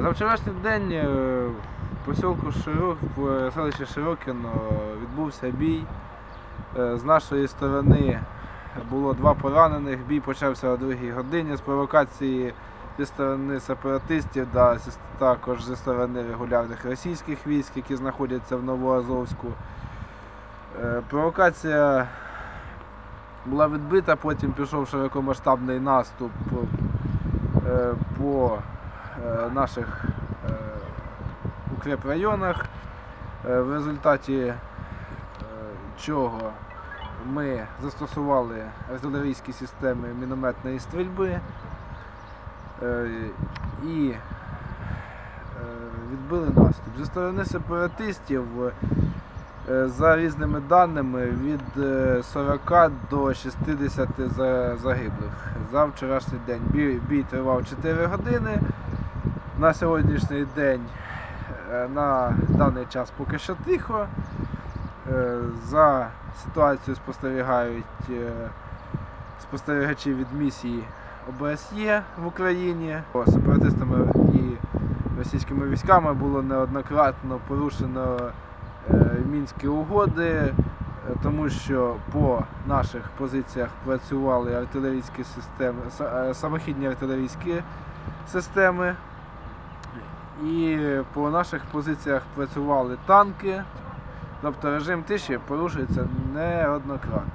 За вчорашній день е, в посілку Широк, в селищі Широкіно відбувся бій. Е, З нашої сторони було два поранених. Бій почався о 2 годині з провокації зі сторони сепаратистів, да, також зі сторони регулярних російських військ, які знаходяться в Новоазовську. Е, Провокація була відбита, потім пішов широкомасштабний наступ е, по е, наших е, укрепрайонах, е, в результаті е, чого ми застосували артилерійські системи мінометної стрільби е, і е, відбили наступ. Зі сторони сепаратистів, е, за різними даними, від е, 40 до 60 за- загиблих за вчорашній день. Бій тривав 4 години. На сьогоднішній день е, на даний час поки що тихо. Е, За ситуацією спостерігають е, спостерігачі від місії ОБСЄ в Україні. Сепаратистами і російськими військами було неоднократно порушено мінські угоди, тому що по наших позиціях працювали артилерійські системи, самохідні артилерійські системи. І по наших позиціях працювали танки. Тобто режим тиші порушується неоднократно.